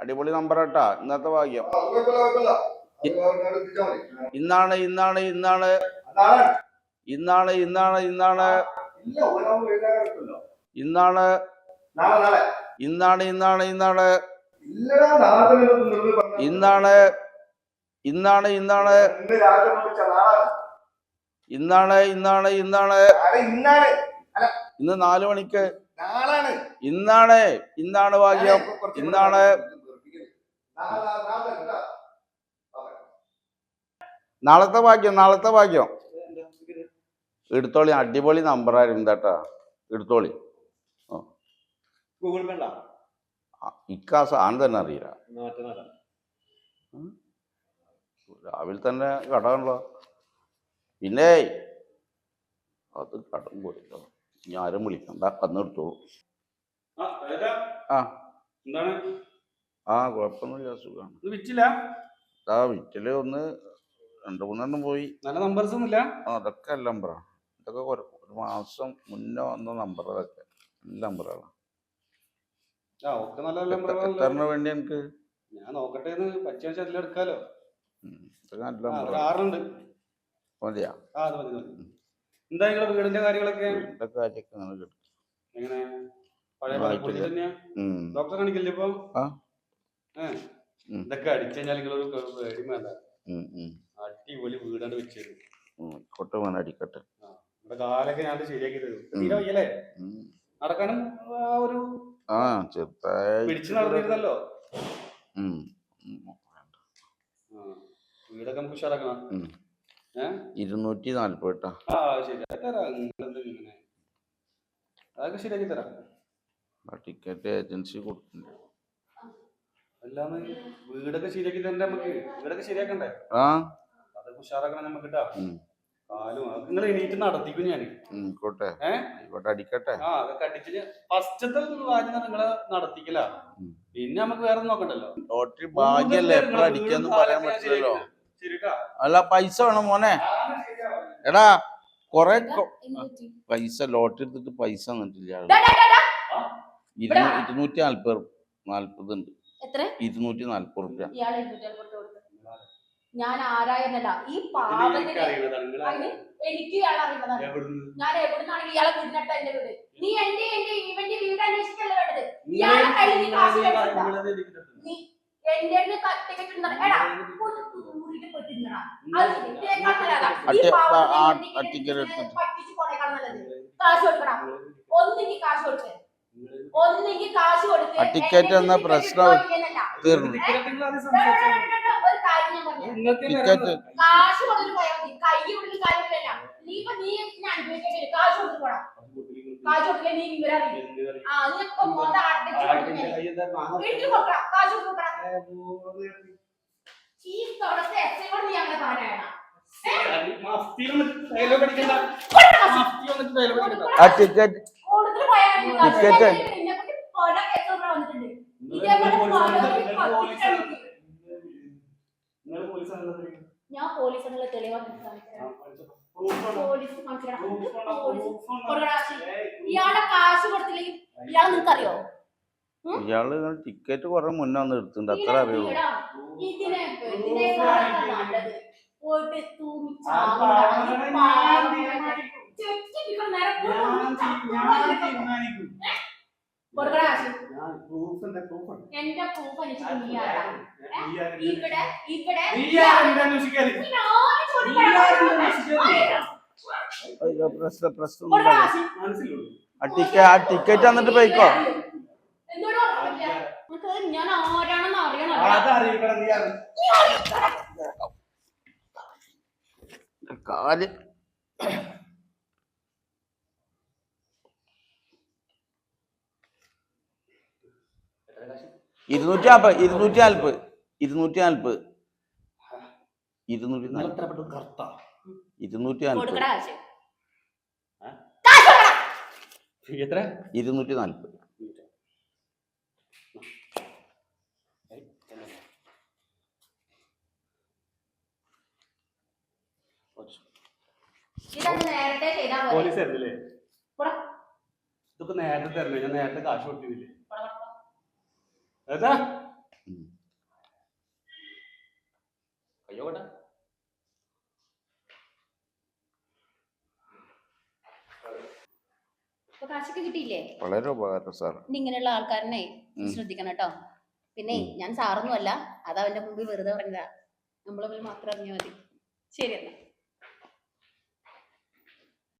അടിപൊളി നമ്പർ കേട്ടാ ഇന്നത്തെ ഭാഗ്യം. ഇന്നാണ് ഇന്നാണ് ഇന്നാണ്. ഇന്നാണ് ഇന്നാണ് ഇന്നാണ്. ഇന്നാണ്. ഇന്നാണ് ഇന്നാണ് ഇന്നാണ്. ഇന്നാണ് ഇന്നാണ് ഇന്നാണ്. ഇന്നാണ് ഇന്നാണ് ഇന്നാണ്. ഇന്ന് നാലു മണിക്ക്. ഇന്നാണ് ഇന്നാണ് ഭാഗ്യം. ഇന്നാണ്. നാളത്തെ ഭാഗ്യം നാളത്തെ ഭാഗ്യം. എടുത്തോളി അടിപൊളി നമ്പറായിരുന്നു കേട്ടാ എടുത്തോളി. ഗൂഗിൾ പേ ഇക്കാ സാധനം തന്നെ അറിയില്ല. രാവിലെ തന്നെ കടമുണ്ടോ പിന്നെ അത് കടം പോയിട്ടോ ഇനി ആരും വിളിക്കണ്ട. അന്ന് എടുത്തോളൂ? ആ. എന്താണ്? ആ കുഴപ്പമൊന്നുമില്ല സുഖമാണ് ഇത് വിറ്റില്ല? ആ വിറ്റിൽ ഒന്ന് രണ്ട് മൂന്നെണ്ണം പോയി. നല്ല നമ്പേഴ്സ് ഒന്നുമില്ല? ആ, അതൊക്കെ അല്ല നമ്പറാണ് ഇതൊക്കെ ഒരു മാസം മുന്നേ വന്ന നമ്പർ അതൊക്കെ നല്ല നമ്പറാണ് ആ ഒക്കെ നല്ല എത്ര വേണ്ടി എനിക്ക്? ഞാൻ നോക്കട്ടെ പച്ച വെച്ചാൽ അതിൽ എടുക്കാലോ? ഉം, ഇതൊക്കെ നല്ല ആ, ഒരു നമ്പറാണ് ആറുണ്ട്. മതിയാ? ആ അത് മതി മതി. എന്താ വീടിന്റെ കാര്യങ്ങളൊക്കെ? വീടിന്റെ കാര്യമൊക്കെ അങ്ങനെ കിട്ടും എങ്ങനെ? പഴയ. തന്നെയാ? ഉം. ഡോക്ടറെ കാണിക്കില്ലേ ഇപ്പൊ? ആ. ഇതൊക്കെ അടിച്ചു കഴിഞ്ഞാൽ നിങ്ങളൊരു പേടി വേണ്ട. അടിപൊളി വീടാണ് വെച്ചത്. വേണം അടിക്കട്ടെ. നമ്മുടെ കാലൊക്കെ ഞാൻ ശരിയാക്കി തരും നടക്കാനും ആ, ഒരു ആ ചെറുതായി പിടിച്ചു നടന്നിരുന്നല്ലോ. വീടൊക്കെ നമുക്ക് ഉഷാറാക്കണം? ഇരുന്നൂറ്റി നാല്പത് കേട്ടാ ആ ശരി. അതൊക്കെ ശരിയാക്കി തരാം. ടിക്കറ്റ് ഏജൻസി കൊടുക്കുന്നുണ്ട് വീടൊക്കെ ശരിയാക്കി നമുക്ക് വീടൊക്കെ ശരിയാക്കണ്ടേ? ആ. അതൊക്കെ ഉഷാറാക്കണം നമുക്ക് കിട്ടാ കാലും നിങ്ങൾ എണീറ്റ് നടത്തിക്കും ഞാൻ? അടിക്കട്ടെ. ആ അതൊക്കെ അടിച്ചിട്ട് ഫസ്റ്റത്തെ കാര്യം നിങ്ങളെ നടത്തിക്കല. പിന്നെ നമുക്ക് വേറെ നോക്കണ്ടല്ലോ? ലോട്ടറി ഭാഗ്യല്ലേ? എപ്പോഴും അടിക്കാന്ന് പറയാൻ പറ്റില്ലല്ലോ അല്ല പൈസ വേണം മോനെ? എടാ കൊറേ പൈസ ലോട്ടറി എടുത്തിട്ട് പൈസ തന്നിട്ടില്ല ഇരുന്നൂറ്റി നാല്പത് നാല്പത് ഉണ്ട് എത്ര? ഇരുന്നൂറ്റി നാല്പത് റുപ്യ ഇരുന്നൂറ്റി കൊടുത്തു. ഞാൻ ആരായിരുന്നല്ല ഈ പാവത്തിന് എനിക്ക് ഇയാൾ അറിയുന്നതാണ്. ഞാൻ എവിടുന്നാണെങ്കിൽ ഇയാളെ വീടിനടുത്ത എന്റെ വീട്. നീ എന്റെ എന്റെ ഇവന്റെ വീട് അന്വേഷിച്ചല്ലേ വേണ്ടത്? ഇയാളെ കയ്യിൽ നീ കാശ്? നീ എന്റെ ഇങ്ങനെ പറ്റിച്ച് കൊണ്ടേക്കാൾ നല്ലത്. കാശ് കൊടുക്കണം ഒന്നെങ്കിൽ കാശ് കൊടുക്ക് കാശ് കൊടുക്ക്. ആ ടിക്കറ്റ് എന്ന പ്രശ്നം. തീർന്നു. ടിക്കറ്റ് കാശ് ആ ടിക്കറ്റ് കൊടുത്തിട്ട് പോയാൽ മതി കാശ്. ടിക്കറ്റ്. ഞാൻ പോലീസ് എന്നുള്ള തെളിവാണ് പോലീസ് കാശ്. ഇയാളുടെ കാശ് കൊടുത്തില്ലെങ്കിൽ ഇയാളെ നിനക്കറിയോ ഇയാൾ ടിക്കറ്റ് കുറെ മുന്നേ വന്ന് എടുത്തിട്ടുണ്ട്. അത്ര അറിയുള്ളൂ. പോയിട്ട് കാശ്. എന്റെ പ്രൂഫ് ഇവിടെ ഇവിടെ. പ്രശ്നം പ്രശ്നം. ആ ടിക്കറ്റ് ആ ടിക്കറ്റ് തന്നിട്ട് പോയിക്കോ. ഞാൻ ആരാണെന്ന് അറിയണം കാൽ ഇരുന്നൂറ്റി നാൽപ്പത് ഇരുന്നൂറ്റി നാൽപ്പത് ഇരുന്നൂറ്റി നാൽപ്പത് ഇരുന്നൂറ്റി ഇരുന്നൂറ്റി നാൽപ്പത്. എത്ര? ഇരുന്നൂറ്റി നാൽപ്പത്. പോലീസ്. ഇതൊക്കെ നേരത്തെ തരണേ? ഞാൻ നേരത്തെ കാശ് കൊടുത്തില്ലേ? ഏതാ? അയ്യോ കേട്ടാ കാശൊക്കെ കിട്ടിയില്ലേ? വളരെ ഉപകാരം സാർ. ഇങ്ങനെയുള്ള ആൾക്കാരനെ. ശ്രദ്ധിക്കണം കേട്ടോ. പിന്നെ ഞാൻ സാറൊന്നും അല്ല അത് അവന്റെ മുമ്പിൽ വെറുതെ പറഞ്ഞതാ. നമ്മളെ മാത്രം അറിഞ്ഞാൽ മതി. ശരി എന്നാ.